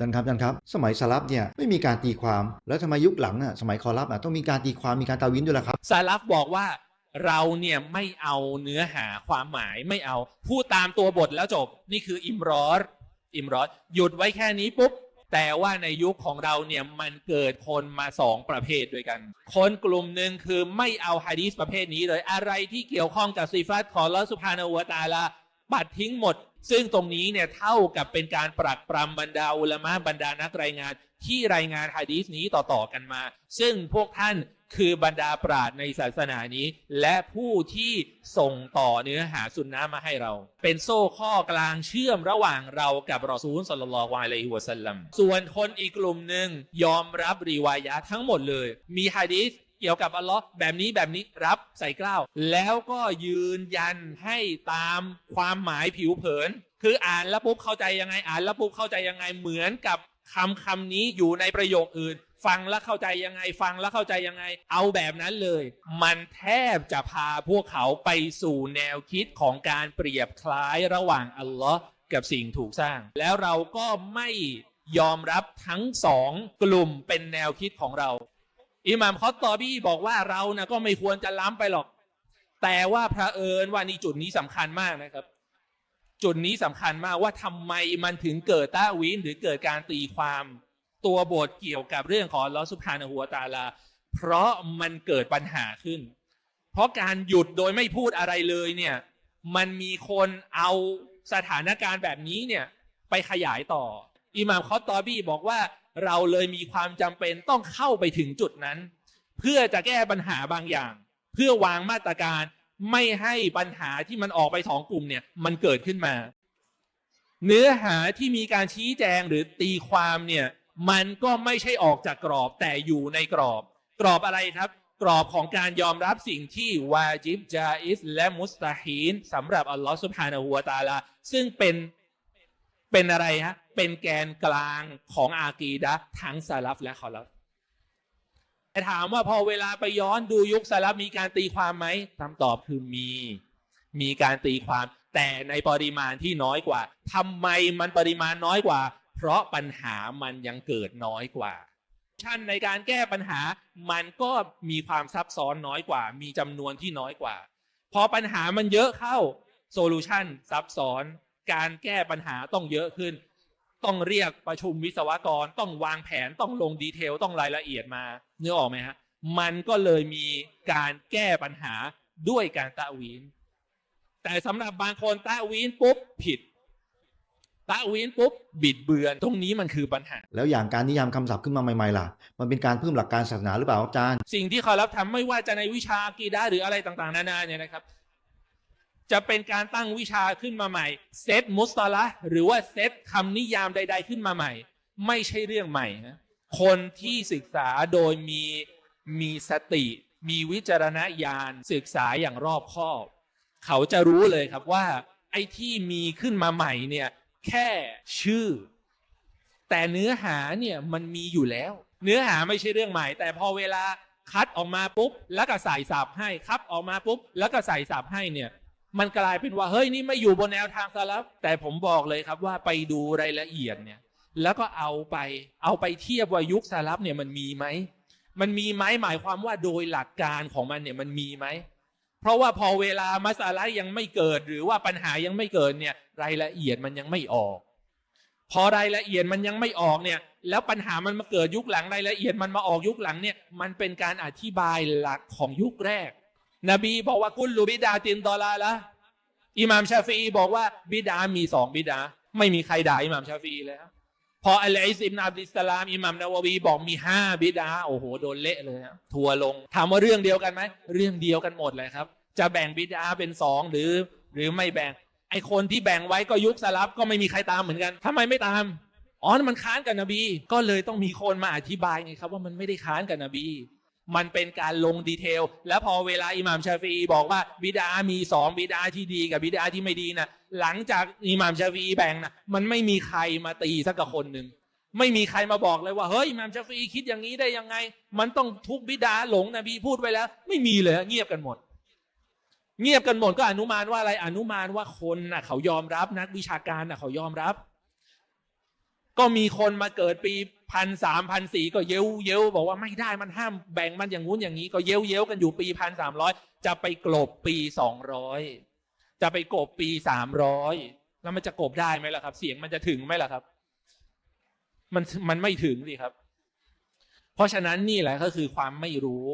จารย์ครับจารย์ครับ สมัยสลับเนี่ยไม่มีการตีความ แล้วทำไมยุคหลังอะสมัยคอรับอะต้องมีการตีความมีการตาวินด้วยล่ะครับซาลัฟบอกว่าเราเนี่ยไม่เอาเนื้อหาความหมายไม่เอา พูดตามตัวบทแล้วจบนี่คืออิมรอรอิมรอรหยุดไว้แค่นี้ปุ๊บแต่ว่าในยุคของเราเนี่ยมันเกิดคนมาสองประเภทด้วยกัน คนกลุ่มหนึ่งคือไม่เอาฮะดีสประเภทนี้เลยอะไรที่เกี่ยวข้องกับซีฟัตของลอสุภาณวตาลาปัดทิ้งหมด ซึ่งตรงนี้เนี่ยเท่ากับเป็นการปรักปรำบรรดาอุลามะบรรดานักรายงาน ที่รายงานฮะดีสนี้ต่อๆกันมา ซึ่งพวกท่านคือบรรดาปราดในศาสนานี้ และผู้ที่ส่งต่อเนื้อหาสุนนะมาให้เรา เป็นโซ่ข้อกลางเชื่อมระหว่างเรากับรอซูลสลลัลลอฮุอะลัยฮิวะสัลลัมส่วนคนอีกกลุ่มหนึ่งยอมรับรีวายะทั้งหมดเลย มีฮะดีส เกี่ยวกับอัลลอฮ์แบบนี้แบบนี้รับใส่กล้าว แล้วก็ยืนยันให้ตามความหมายผิวเผิน คืออ่านแล้วปุ๊บเข้าใจยังไงอ่านแล้วปุ๊บเข้าใจยังไงเหมือนกับคำคำนี้อยู่ในประโยคอื่น ฟังแล้วเข้าใจยังไง ฟังแล้วเข้าใจยังไง เอาแบบนั้นเลย มันแทบจะพาพวกเขาไปสู่แนวคิดของการเปรียบคล้ายระหว่างอัลลอฮ์กับสิ่งถูกสร้าง แล้วเราก็ไม่ยอมรับทั้งสองกลุ่มเป็นแนวคิดของเรา อิหม่ามคอตตอบี้บอกว่าเรานะก็ไม่ควรจะล้ำไปหรอก แต่ว่าพระเอิญว่านี่จุดนี้สำคัญมากนะครับ จุดนี้สำคัญมากว่าทำไมมันถึงเกิดต้าวินหรือเกิดการตีความตัวบทเกี่ยวกับเรื่องของลอสุภานหัวตาลา เพราะมันเกิดปัญหาขึ้น เพราะการหยุดโดยไม่พูดอะไรเลยเนี่ย มันมีคนเอาสถานการณ์แบบนี้เนี่ยไปขยายต่ออิหม่ามคอตตอบี้บอกว่า เราเลยมีความจำเป็นต้องเข้าไปถึงจุดนั้น เพื่อจะแก้ปัญหาบางอย่าง เพื่อวางมาตรการไม่ให้ปัญหาที่มันออกไปสองกลุ่มเนี่ยมันเกิดขึ้นมา เนื้อหาที่มีการชี้แจงหรือตีความเนี่ยมันก็ไม่ใช่ออกจากกรอบแต่อยู่ในกรอบ กรอบอะไรครับ กรอบของการยอมรับสิ่งที่วาจิบจาอิสและมุสตาฮีนสำหรับอัลลอฮฺสุบฮานะฮูวตาลาซึ่งเป็น เป็นอะไรฮะ เป็นแกนกลางของอากีดะทั้งซาลัฟและคอลัฟแต่ถามว่าพอเวลาไปย้อนดูยุคซาลัฟมีการตีความไหมคำตอบคือมี มีการตีความ แต่ในปริมาณที่น้อยกว่าทำไมมันปริมาณน้อยกว่า เพราะปัญหามันยังเกิดน้อยกว่าชั้นในการแก้ปัญหามันก็มีความซับซ้อนน้อยกว่า มีจำนวนที่น้อยกว่า พอปัญหามันเยอะเข้าโซลูชันซับซ้อน การแก้ปัญหาต้องเยอะขึ้น ต้องเรียกประชุมวิศวกร ต้องวางแผนต้องลงดีเทลต้องรายละเอียดมาเนื้อออกไหมฮะมันก็เลยมีการแก้ปัญหาด้วยการตะวีน แต่สำหรับบางคนตะวีนปุ๊บผิดตะวีนปุ๊บบิดเบือน ตรงนี้มันคือปัญหา แล้วอย่างการนิยามคำศัพท์ขึ้นมาใหม่ๆล่ะ มันเป็นการเพิ่มหลักการศาสนาหรือเปล่าอาจารย์ สิ่งที่เขารับทำไม่ว่าจะในวิชาอากีดะห์หรืออะไรต่างๆ นานาเนี่ยนะครับ จะเป็นการตั้งวิชาขึ้นมาใหม่ เซตมุสตาละหรือว่าเซตคำนิยามใด ๆ ขึ้นมาใหม่ ไม่ใช่เรื่องใหม่นะคนที่ศึกษาโดยมีมีสติ มีวิจารณญาณศึกษาอย่างรอบคอบ เขาจะรู้เลยครับว่า ไอ้ที่มีขึ้นมาใหม่เนี่ยแค่ชื่อ แต่เนื้อหาเนี่ยมันมีอยู่แล้ว เนื้อหาไม่ใช่เรื่องใหม่ แต่พอเวลาคัดออกมาปุ๊บ แล้วก็ใส่สับให้คับออกมาปุ๊บ แล้วก็ใส่สับให้เนี่ย มันกลายเป็นว่าเฮ้ยนี่ไม่อยู่บนแนวทางสลับแต่ผมบอกเลยครับว่าไปดูรายละเอียดเนี่ย แล้วก็เอาไป เอาไปเทียบว่ายุคสลับเนี่ยมันมีไหมมันมีไหมหมายความว่าโดยหลักการของมันเนี่ยมันมีไหมเพราะว่าพอเวลามัสลายังไม่เกิด หรือว่าปัญหายังไม่เกิดเนี่ย รายละเอียดมันยังไม่ออก พอรายละเอียดมันยังไม่ออกเนี่ย แล้วปัญหามันมาเกิดยุคหลังรายละเอียดมันมาออกยุคหลังเนี่ย มันเป็นการอธิบายหลักของยุคแรก นบีบอกว่ากุลลูบิดาตินดอลาละอิหม่ามชาฟีบอกว่าบิดามีสองบิดา ไม่มีใครด่าอิหม่ามชาฟีแล้วพออัลอิสอิบนาอับดิสลามอิหม่ามนาววีบอกมีห้าบิดาโอ้โหโดนเละเลยฮะทัวลงถามว่าเรื่องเดียวกันไหมเรื่องเดียวกันหมดเลยครับ จะแบ่งบิดาเป็นสองหรือ หรือไม่แบ่ง ไอคนที่แบ่งไว้ก็ยุคสลับก็ไม่มีใครตามเหมือนกันทำไมไม่ตามอ๋อมันค้านกับนบี ก็เลยต้องมีคนมาอธิบายไงครับว่ามันไม่ได้ค้านกับนบี มันเป็นการลงดีเทล แล้วพอเวลาอิหม่ามชาฟีบอกว่าบิดามีสองบิดาที่ดีกับบิดาที่ไม่ดีนะหลังจากอิหม่ามชาฟีแบ่งนะมันไม่มีใครมาตีสักกับคนหนึ่งไม่มีใครมาบอกเลยว่าเฮ้ยอิหม่ามชาฟีคิดอย่างนี้ได้ยังไง มันต้องทุกบิดาหลงนบีพูดไว้แล้ว ไม่มีเลยเงียบกันหมด เงียบกันหมดก็อนุมานว่าอะไรอนุมานว่าคนน่ะเขายอมรับนักวิชาการน่ะเขายอมรับ ก็มีคนมาเกิดปีพันสามพันสี่ก็เย้วเย้วบอกว่าไม่ได้มันห้ามแบ่งมันอย่างงู้นอย่างนี้ ก็เย้วเย้วกันอยู่ปีพันสามร้อยจะไปกลบปีสองร้อยจะไปกลบปีสามร้อยแล้วมันจะกลบได้ไหมล่ะครับ เสียงมันจะถึงไหมล่ะครับ มันมันไม่ถึงสิครับ เพราะฉะนั้นนี่แหละก็คือความไม่รู้